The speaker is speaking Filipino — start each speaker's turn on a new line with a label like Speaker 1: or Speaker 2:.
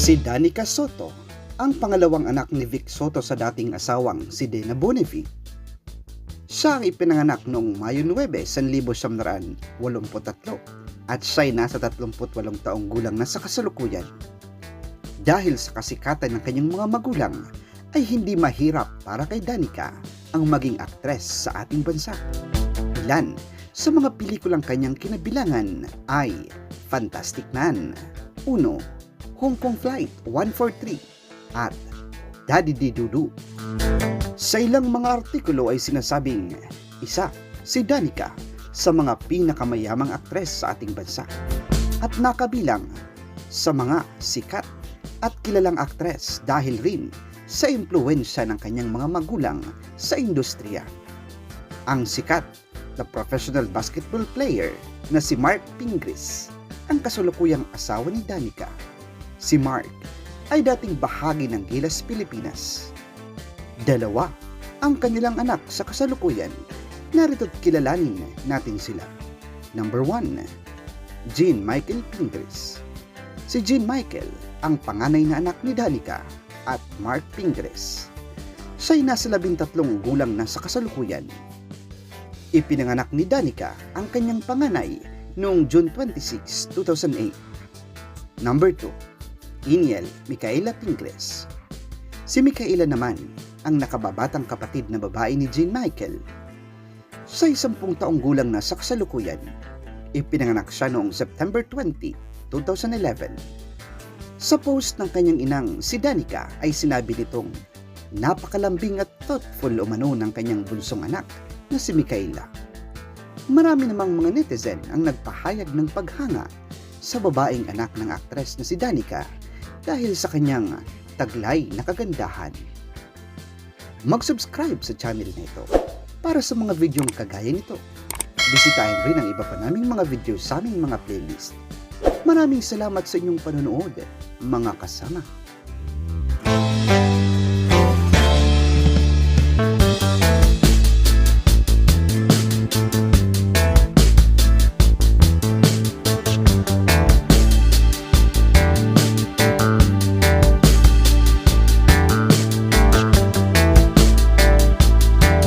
Speaker 1: Si Danica Soto, ang pangalawang anak ni Vic Soto sa dating asawang si Dena Bonifi. Siya ang ipinanganak noong Mayo 9, 1983 at siya siya'y nasa 38 taong gulang na sa kasalukuyan. Dahil sa kasikatan ng kanyang mga magulang, ay hindi mahirap para kay Danica ang maging aktres sa ating bansa. Ilan sa mga pelikulang kanyang kinabilangan ay Fantastic Man, Uno, Hong Kong Flight 143 at Daddy Di Dudu. Sa ilang mga artikulo ay sinasabing isa si Danica sa mga pinakamayamang aktres sa ating bansa at nakabilang sa mga sikat at kilalang aktres dahil rin sa impluensya ng kanyang mga magulang sa industriya. Ang sikat na professional basketball player na si Mark Pingris ang kasulukuyang asawa ni Danica. Si Mark ay dating bahagi ng Gilas Pilipinas. Dalawa ang kanilang anak sa kasalukuyan. Narito't kilalanin natin sila. Number 1, Jean Michael Pingres. Si Jean Michael ang panganay na anak ni Danica at Mark Pingres. Siya'y nasa labintatlong gulang na sa kasalukuyan. Ipinanganak ni Danica ang kanyang panganay noong June 26, 2008. Number 2, Iniel Micaela Pingres. Si Micaela naman ang nakababatang kapatid na babae ni Jean Michael. Siya'y sampung taong gulang na sa kasalukuyan. Ipinanganak siya noong September 20, 2011. Sa post ng kanyang inang si Danica ay sinabi nitong napakalambing at thoughtful umano ng kanyang bunsong anak na si Micaela. Marami namang mga netizen ang nagpahayag ng paghanga sa babaeng anak ng aktres na si Danica dahil sa kanyang taglay na kagandahan. Mag-subscribe sa channel na ito para sa mga videong kagaya nito. Bisitahin rin ang iba pa naming mga video sa aming mga playlist. Maraming salamat sa inyong panonood, mga kasama.